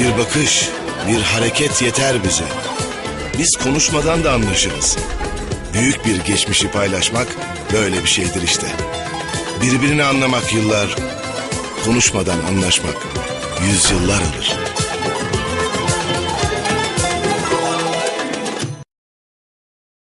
Bir bakış, bir hareket yeter bize. Biz konuşmadan da anlaşırız. Büyük bir geçmişi paylaşmak böyle bir şeydir işte. Birbirini anlamak yıllar, konuşmadan anlaşmak yüzyıllar alır.